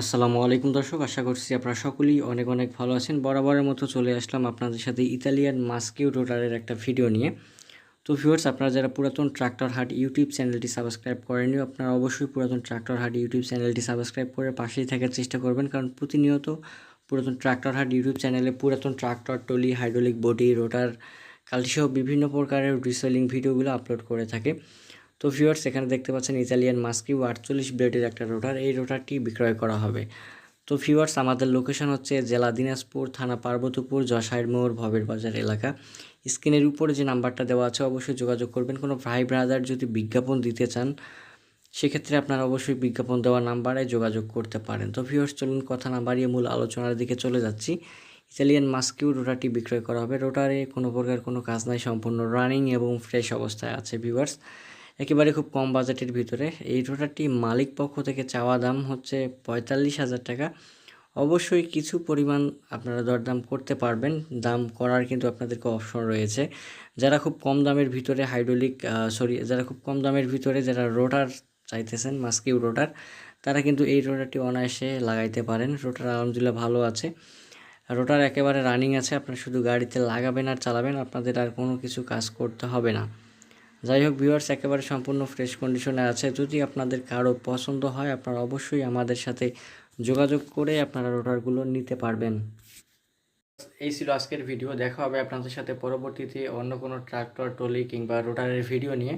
আসসালামু আলাইকুম দর্শক, আশা করছি আপনারা সকলেই অনেক অনেক ভালো আছেন। বরাবরের মতো চলে আসলাম আপনাদের সাথে ইতালিয়ান মাস্কিউ রোটারের একটা ভিডিও নিয়ে। তো ভিউয়ার্স আপনারা যারা পুরাতন ট্রাক্টর হাট ইউটিউব চ্যানেলটি সাবস্ক্রাইব করেননি, আপনারা অবশ্যই পুরাতন ট্রাক্টর হাট ইউটিউব চ্যানেলটি সাবস্ক্রাইব করে পাশেই থাকার চেষ্টা করবেন। কারণ প্রতিনিয়ত পুরাতন ট্রাক্টর হাট ইউটিউব চ্যানেলে পুরাতন tractor trolley hydraulic body, rotor, কালসহ বিভিন্ন প্রকারের রিসেলিং ভিডিওগুলো আপলোড করে থাকে। তো ভিউয়ার্স এখানে দেখতে পাচ্ছেন ইতালিয়ান মাস্কিউ আটচল্লিশ ব্লেডের একটা রোটার এই রোটারটি বিক্রয় করা হবে। তো ভিউয়ার্স আমাদের লোকেশন হচ্ছে জেলা দিনাজপুর, থানা পার্বতীপুর যশাইর মোড়, ভবের বাজার এলাকা। স্ক্রিনের উপরে যে নাম্বারটা দেওয়া আছে, অবশ্যই যোগাযোগ করবেন। কোনো ভাই ব্রাদার যদি বিজ্ঞাপন দিতে চান, সেক্ষেত্রে আপনারা অবশ্যই বিজ্ঞাপন দেওয়া নাম্বারে যোগাযোগ করতে পারেন। তো ভিউয়ার্স চলুন কথা না বাড়িয়ে মূল আলোচনার দিকে চলে যাচ্ছি। ইতালিয়ান মাস্কিউ রোটারটি বিক্রয় করা হবে। রোটারে কোনো প্রকার কোনো কাজ নাই, সম্পূর্ণ রানিং এবং ফ্রেশ অবস্থায় আছে ভিউয়ার্স একেবারে খুব কম বাজেটের ভিতরে। এই রোটারটি মালিক পক্ষ থেকে চাওয়া দাম হচ্ছে পঁয়তাল্লিশ হাজার টাকা। অবশ্যই কিছু পরিমাণ আপনারা দরদাম করতে পারবেন। দাম করার কিন্তু আপনাদেরকে অপশন রয়েছে। যারা খুব কম দামের ভিতরে হাইড্রোলিক সরি, যারা খুব কম দামের ভিতরে যারা রোটার চাইতেছেন, মাস্কিউ রোটার, তারা কিন্তু এই রোটারটি অনায়াসে লাগাইতে পারেন। রোটার আলহামদুলিল্লাহ ভালো আছে। রোটার একেবারে রানিং আছে। আপনারা শুধু গাড়িতে লাগাবেন আর চালাবেন। আপনাদের আর কোনো কিছু কাজ করতে হবে না। যাই হোক ভিউয়ার্স, একেবারে সম্পূর্ণ ফ্রেশ কন্ডিশনে আছে। যদি আপনাদের কারও পছন্দ হয়, আপনারা অবশ্যই আমাদের সাথে যোগাযোগ করে আপনারা রোটারগুলো নিতে পারবেন। এই ছিল আজকের ভিডিও দেখা হবে আপনাদের সাথে পরবর্তীতে অন্য কোনো ট্রাক্টর টলি কিংবা রোটারের ভিডিও নিয়ে।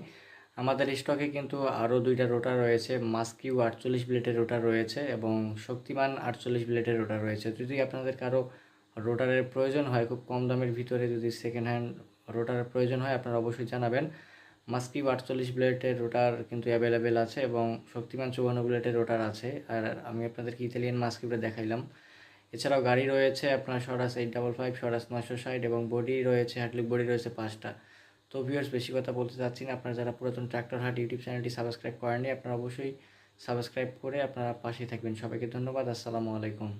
আমাদের স্টকে কিন্তু আরও দুইটা রোটার রয়েছে। মাস্কিউ আটচল্লিশ ব্লেডের রোটার রয়েছে এবং শক্তিমান আটচল্লিশ ব্লেডের রোটার রয়েছে। যদি আপনাদের কারও রোটারের প্রয়োজন হয়, খুব কম দামের ভিতরে যদি সেকেন্ড হ্যান্ড রোটারের প্রয়োজন হয়, আপনারা অবশ্যই জানাবেন। মাস্কিউ আটচল্লিশ ব্লেডের রোটার কিন্তু অ্যাভেলেবেল আছে এবং শক্তিমান চুয়ান্ন ব্লেডের রোটার আছে। আর আমি আপনাদেরকে ইতালিয়ান মাস্কিউটা দেখাইলাম। এছাড়াও গাড়ি রয়েছে আপনার সরাস এইট ডাবল ফাইভ সরাস নশো ষাট এবং বডি রয়েছে হ্যাটলিক বডি রয়েছে পাঁচটা। তো ভিউয়ার্স বেশি কথা বলতে চাচ্ছি না। আপনারা যারা পুরাতন ট্রাক্টর হাট ইউটিউব চ্যানেলটি সাবস্ক্রাইব করেননি, আপনারা অবশ্যই সাবস্ক্রাইব করে আপনারা পাশেই থাকবেন। সবাইকে ধন্যবাদ। আসসালামু আলাইকুম।